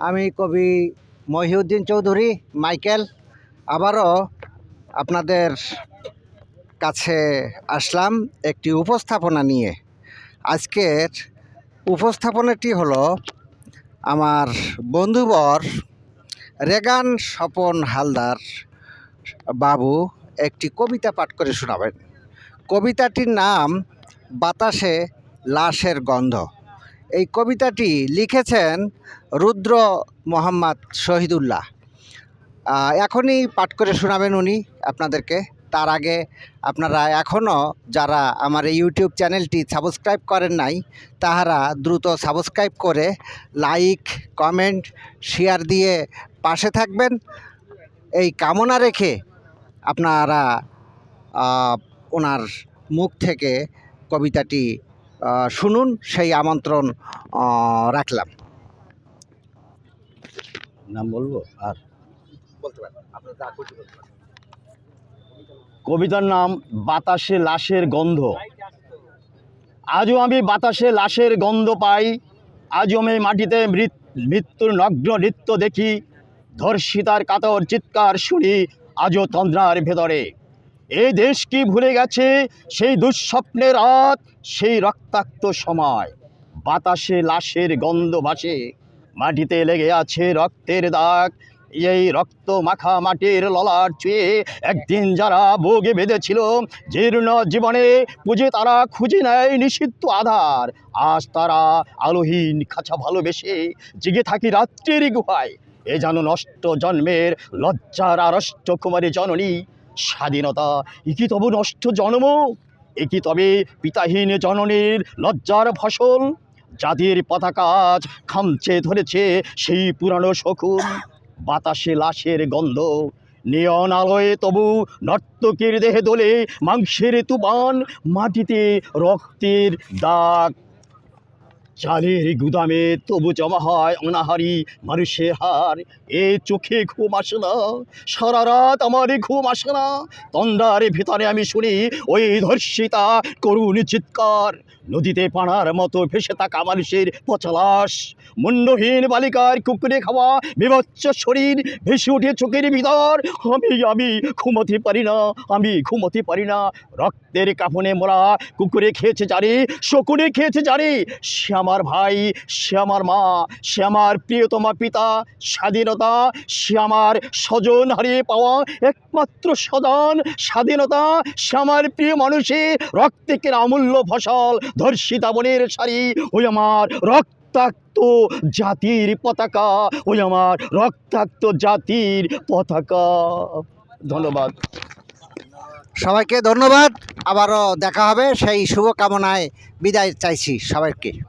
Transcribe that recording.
আমি কবি মহিউদ্দিন চৌধুরী, মাইকেল, আবারও আপনাদের কাছে আসলাম একটি উপস্থাপনা নিয়ে। আজকের উপস্থাপনাটি হলো আমার বন্ধুবর রেগান স্বপন হালদার বাবু একটি কবিতা পাঠ করে শোনাবেন। কবিতাটির নাম বাতাসে লাশের গন্ধ। এই কবিতাটি লিখেছেন রুদ্র মোহাম্মদ শহীদুল্লাহ। এখনই পাঠ করে শোনাবেন উনি আপনাদেরকে। তার আগে আপনারা এখনও যারা আমার এই ইউটিউব চ্যানেলটি সাবস্ক্রাইব করেন নাই, তাহারা দ্রুত সাবস্ক্রাইব করে লাইক, কমেন্ট, শেয়ার দিয়ে পাশে থাকবেন। এই কামনা রেখে আপনারা ওনার মুখ থেকে কবিতাটি শুনুন সেই আমন্ত্রণ রাখলাম। নাম বলব? আর? বলতে পারেন আপনার যা বলতে পারেন। কবিতার নাম বাতাসে লাশের গন্ধ। আজও আমি বাতাসে লাশের গন্ধ পাই। আজও আমি মাটিতে মৃত- মৃত্যুর নগ্ন নৃত্য দেখি। ধর্ষিতার কাতর চিৎকার শুনি আজও তন্দ্রার ভেতরে। এই দেশ কি ভুলে গেছে? সেই দুঃস্বপ্নের রাত সেই রক্তাক্ত সময়। বাতাসে লাশের গন্ধ ভাসে, মাটিতে লেগে আছে রক্তের দাগ। এই রক্ত মাখা মাটির ললাট ছুঁয়ে একদিন যারা বোগে বেঁধেছিল, জীর্ণ জীবনে পুজে তারা খুঁজে নেয় নিষিদ্ধ আধার। আজ তারা আলোহীন খাঁচা ভালোবেসে জেগে থাকি রাত্রির গুহায়। এ যেন নষ্ট জন্মের লজ্জার আড়ষ্ট কুমারী জননী। স্বাধীনতা, ইকি তবু নষ্ট জন্ম একি তবে পিতাহীন জননীর লজ্জার ফসল। জাতির পতাকা আজ খামচে ধরেছে সেই পুরানো শকুন। বাতাসে লাশের গন্ধ, নিয়ন আলোয় তবু নর্তকীর দেহে দোলে মাংসের তুবান মাটিতে রক্তের দাগ। চালের গুদামে তবু জমা হয় অনাহারি মানুষের হার। এ চোখে ঘুম আসে না, সারা রাত আমার ঘুম আসে না। তন্দার ভিতরে আমি শুনি ওই ধর্ষিতা করুণ চিৎকার। নদীতে পানার মতো ভেসে থাকা মানুষের পচলাস মুন্ডহীন বালিকার কুকুরে খাওয়া বিভৎস শরীর, ভেসে উঠে চোখের ভিতর। আমি আমি ঘুমোতে পারি না, আমি ঘুমোতে পারি না। রক্তের কাফনে মোরা কুকুরে খেয়েছে জারি শকুনে খেয়েছে জারি সে আমার ভাই, সে আমার মা, সে আমার প্রিয়তমা পিতা, স্বাধীনতা, সে আমার স্বজন হারিয়ে পাওয়া একমাত্র সদান স্বাধীনতা, সে আমার প্রিয় মানুষের রক্তের অমূল্য ফসল, ধর্ষিতা বনের শাড়ি, ওই আমার রক্তাক্ত জাতির পতাকা, ওই আমার রক্তাক্ত জাতির পতাকা। ধন্যবাদ। সবাইকে ধন্যবাদ। আবারও দেখা হবে। সেই শুভকামনায় বিদায় চাইছি সবাইকে।